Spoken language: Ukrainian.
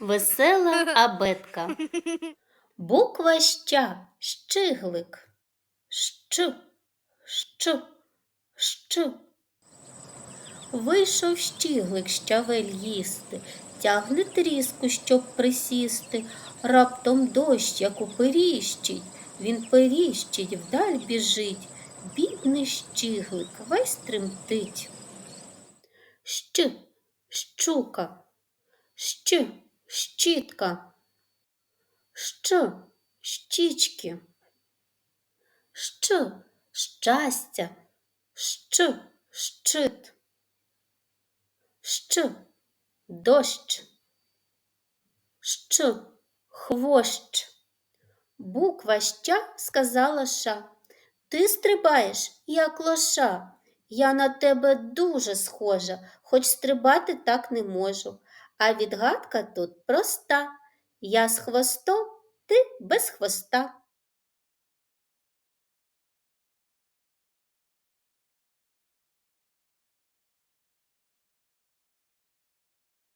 Весела абетка. Буква ща, щиглик. Щ, щ, щ. Вийшов щіглик щавель їсти, тягне тріску, щоб присісти. Раптом дощ, як уперіщить, він періщить, вдаль біжить. Бідний щіглик весь тремтить. Щ, щука, щ, щітка, щ, щічки, щ, щастя, щ, щит, щ, дощ, щ, хвощ. Буква ща сказала ша. Ти стрибаєш, як лоша. Я на тебе дуже схожа, хоч стрибати так не можу. А відгадка тут проста. Я з хвостом, ти без хвоста.